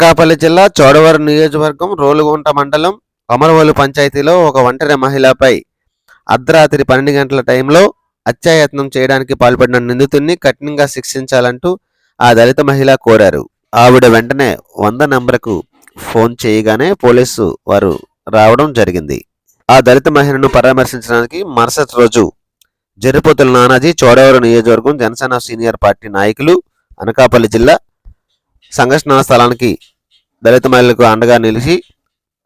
అనకాపల్లి జిల్లా చోడవరం నియోజకవర్గం రోలుగుంట మండలం అమరవోలు పంచాయతీలో ఒక ఒంటరి మహిళపై అర్ధరాత్రి పన్నెండు గంటల టైంలో హత్యాయత్నం చేయడానికి పాల్పడిన నిందితుడిని కఠినంగా శిక్షించాలంటూ ఆ దళిత మహిళ కోరారు. ఆవిడ వెంటనే వంద నంబర్కు ఫోన్ చేయగానే పోలీసు వారు రావడం జరిగింది. ఆ దళిత మహిళను పరామర్శించడానికి మరుసటి రోజు జరిపోతుల నానాజీ చోడవరం నియోజకవర్గం జనసేన సీనియర్ పార్టీ నాయకులు అనకాపల్లి జిల్లా సంఘటనా స్థలానికి దళిత మహిళలకు అండగా నిలిచి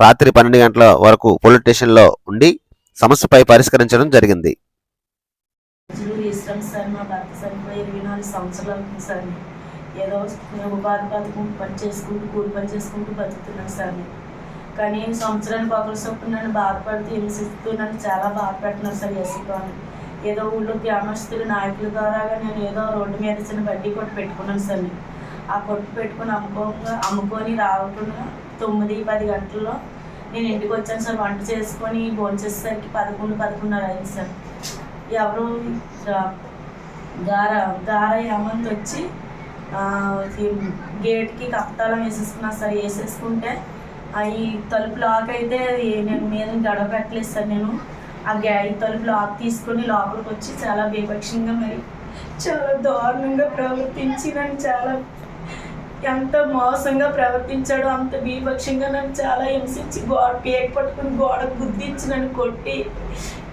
రాత్రి పన్నెండు గంటల వరకు పోలీస్ స్టేషన్లో ఉండి సమస్యపై పరిష్కరించడం జరిగింది ఇరవై నాలుగు సంవత్సరాలు ఏదో నేను ఉపాధి పథకం పని చేసుకుంటూ కూలి పని చేసుకుంటూ బతుకుతున్నాను సార్ నేను. కానీ సంవత్సరానికి ఒకరి చొప్పున నన్ను బాధపడుతూ హింసిస్తూ నన్ను చాలా బాధపెడుతున్నారు సార్ ఎస్సీతో ఏదో ఊళ్ళో గ్రామస్తులు నాయకుల ద్వారాగా నేను ఏదో రోడ్డు మీద చిన్న బడ్డీ కూడా పెట్టుకున్నాను సార్ నేను. ఆ కొట్టు పెట్టుకుని అమ్ముకో అమ్ముకొని రాకుండా తొమ్మిది పది గంటల్లో నేను ఇంటికి వచ్చాను సార్. వంట చేసుకొని భోంచేసేసరికి పదకొండు పదకొండున్నర అయింది సార్. ఎవరు గార గార హేమంత్ వచ్చి గేట్కి కప్తాలం వేసేసుకున్నా సార్. వేసేసుకుంటే అవి తలుపు లాక్ అయితే నేను మీద గడవ పెట్టలేదు సార్ నేను. ఆ గ్యా ఈ తలుపు లాక్ తీసుకొని లోపలికి వచ్చి చాలా బీభక్షంగా మరి చాలా దారుణంగా ప్రవర్తించి నన్ను చాలా ఎంత మోసంగా ప్రవర్తించాడో అంత బీభక్షంగా నన్ను చాలా హింసించి గోడ కేక్ పట్టుకుని గోడకు గుద్దించి నన్ను కొట్టి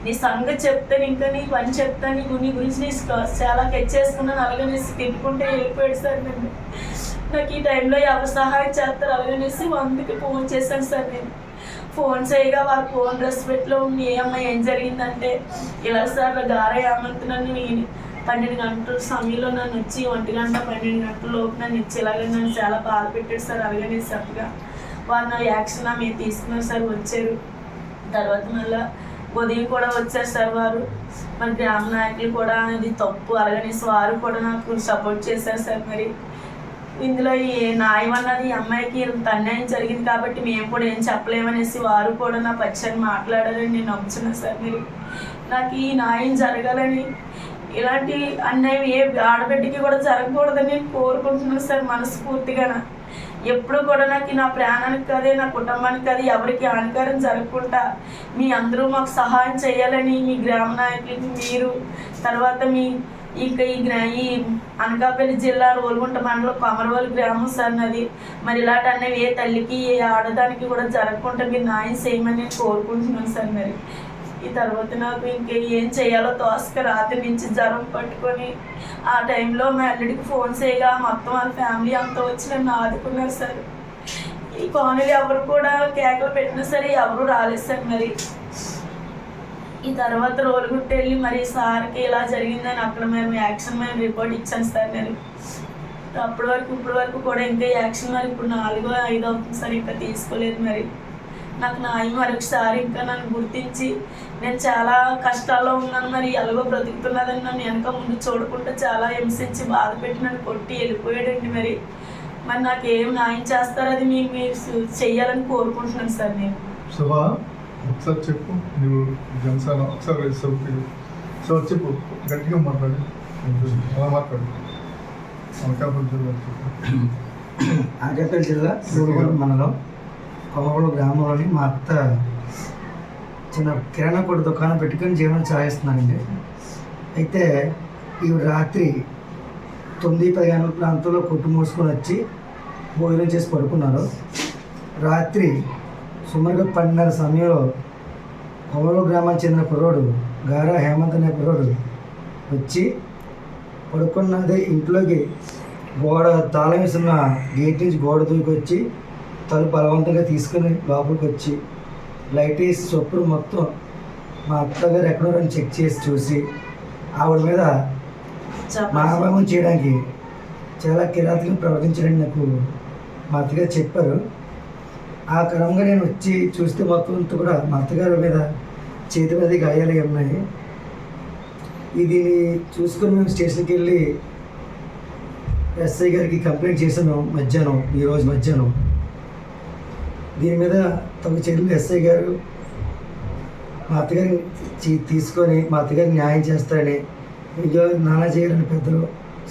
నీ సంగతి చెప్తాను ఇంకా నీ పని చెప్తాను నీ నీ గురించి నీ స్క- చాలా చేసుకున్నాను అలాగనేసి తిట్టుకుంటే వెళ్ళిపోయాడు సార్ నన్ను. నాకు ఈ టైంలో ఎవరు సహాయం చేస్తారు అలాగనేసి వందకి ఫోన్ చేశాను సార్ నేను. ఫోన్ చేయగా వారు ఫోన్ రెస్పెక్ట్లో ఉండి ఏమ్మా ఏం జరిగిందంటే ఇలా సార్ గార ఏమంత నన్ను నేను పన్నెండు గంటల సమయంలో నన్ను వచ్చి ఒంటి గంట పన్నెండు గంటల లోపు నన్ను ఇచ్చి ఇలాగే నన్ను చాలా బాధ పెట్టాడు సార్ అలాగనే సరిగా వారు నా యాక్షన్ మీరు తీసుకున్నారు సార్ వచ్చారు. తర్వాత మళ్ళీ ఉదయం కూడా వచ్చారు సార్ వారు. మన గ్రామ నాయకులు కూడా ఇది తప్పు అలాగనేసి వారు కూడా నాకు సపోర్ట్ చేశారు సార్ మరి. ఇందులో ఈ న్యాయం అన్నది ఈ అమ్మాయికి అన్యాయం జరిగింది కాబట్టి మేము కూడా ఏం చెప్పలేమనేసి వారు కూడా నా పచ్చని మాట్లాడాలని నేను నమ్ముతున్నాను సార్ మీరు. నాకు ఈ న్యాయం జరగాలని ఇలాంటి అన్యాయం ఏ ఆడబిడ్డకి కూడా జరగకూడదని నేను కోరుకుంటున్నాను సార్ మనస్ఫూర్తిగా. ఎప్పుడు కూడా నాకు నా ప్రాణానికి కదే నా కుటుంబానికి కదే ఎవరికి హానికరం జరగకుండా మీ అందరూ మాకు సహాయం చేయాలని మీ గ్రామ నాయకులకి మీరు తర్వాత మీ ఇంకా ఈ గ్రా ఈ అనకాపల్లి జిల్లా రోల్గుంట మండలం కొమరవల్లి గ్రామం సార్ నది. మరి ఇలాంటి అన్నవి ఏ తల్లికి ఏ ఆడదానికి కూడా జరగకుండా మీరు న్యాయం చేయమని నేను కోరుకుంటున్నాను సార్ మరి. ఈ తర్వాత నాకు ఇంకా ఏం చేయాలో తోసక రాత్రి నుంచి జ్వరం పట్టుకొని ఆ టైంలో మా అల్లుడికి ఫోన్ చేయగా మొత్తం వాళ్ళ ఫ్యామిలీ అంతా వచ్చి నన్ను ఆదుకున్నారు సార్. ఈ కాలనీలు ఎవరు కూడా కేకలు పెట్టినా సరే ఎవరు రాలేదు సార్ మరి. ఈ తర్వాత రోలుగుట్టు వెళ్ళి మరి సార్కి ఇలా జరిగిందని అక్కడ మేము యాక్షన్ మేము రిపోర్ట్ ఇచ్చాను సార్ నేను అప్పటి వరకు ఇప్పటి వరకు కూడా ఇంకా యాక్షన్ మరి ఇప్పుడు నాలుగో ఐదో అవుతుంది సార్ ఇంకా తీసుకోలేదు మరి. నాకు న్యాయం మరొకసారి ఇంకా నన్ను గుర్తించి నేను చాలా కష్టాల్లో ఉన్నాను మరి ఎలాగో బ్రతుకుతున్నదని నన్ను వెనక ముందు చూడకుండా చాలా హింసించి బాధ పెట్టి నన్ను కొట్టి వెళ్ళిపోయాడండి మరి. మరి నాకు ఏం న్యాయం చేస్తారో అది మీకు మీరు చెయ్యాలని కోరుకుంటున్నాను సార్ నేను. శుభ ఒకసారి చెప్పు నువ్వు జనసేన ఒకసారి సో చెప్పు గట్టిగా మాట్లాడు. అలా మాట్లాడు. అనకాపల్లి జిల్లా అనకాపల్లి జిల్లా మండలం కొమగూడ గ్రామంలోని మా అత్త చిన్న కిరాణా కొట్టు దుకాణం పెట్టుకొని జీవనం సాగిస్తున్నానండి అయితే ఈ రాత్రి తొమ్మిది పది గంటల ప్రాంతంలో కొట్టు మూసుకొని వచ్చి భోజనం చేసి పడుకున్నారు. రాత్రి సుమారుగా పన్నెండున్నర సమయంలో కొమరూరు గ్రామానికి చెందిన కుర్రోడు గారా హేమంత్ అనే కుర్రోడు వచ్చి పడుకున్నదే ఇంట్లోకి గోడ తాళం వేసిన గేట్ నుంచి గోడ దూకి తలుపు బలవంతంగా తీసుకుని లోపలికి వచ్చి లైట్ వేసి చొప్పుడు మొత్తం మా అత్తగారు ఎక్కడో చెక్ చేసి చూసి ఆవిడ మీద మానభంగం చేయడానికి చాలా కిరాతకంగా ప్రవర్తించారని నాకు మా అత్తగారు చెప్పారు. ఆ క్రమంగా నేను వచ్చి చూస్తే మొత్తం అంతా కూడా మా అత్తగారి మీద చేతి మీద గాయాలు ఉన్నాయి. ఇది చూసుకొని మేము స్టేషన్కి వెళ్ళి ఎస్ఐ గారికి కంప్లైంట్ చేశాను మధ్యాహ్నం ఈరోజు మధ్యాహ్నం. దీని మీద తగు చర్యలు ఎస్ఐ గారు మా అత్తగారిని తీసుకొని మా అత్తగారికి న్యాయం చేస్తారని ఇంకా నానా చేయాలని పెద్దలు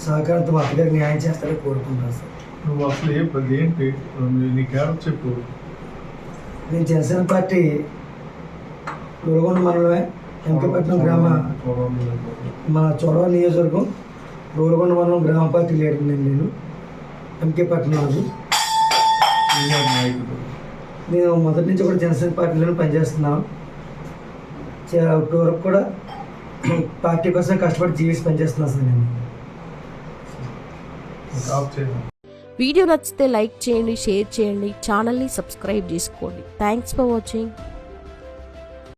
సహకారంతో మా అత్తగారికి న్యాయం చేస్తారని కోరుకుంటున్నాను సార్. నువ్వు అసలు ఏ పది ఏంటి? నీ- క్యారెక్టర్ చెప్పు. నేను జనసేన పార్టీ వెలుగొండ మండలమే ఎంకేపట్నం గ్రామ మన చొడవ నియోజకవర్గం రోలగొండ మండలం గ్రామ పార్టీ లీడర్ నేను నేను ఎంకే పట్నం రాజు సీనియర్ నాయకుడు. నేను మొదటి నుంచి కూడా జనసేన పార్టీలోనే పనిచేస్తున్నాను. ఇప్పటి వరకు కూడా పార్టీ కోసం కష్టపడి జీవించి పనిచేస్తున్నాను సార్ నేను. వీడియో నచ్చితే లైక్ చేయండి షేర్ చేయండి ఛానల్ని సబ్స్క్రైబ్ చేసుకోండి. Thanks for watching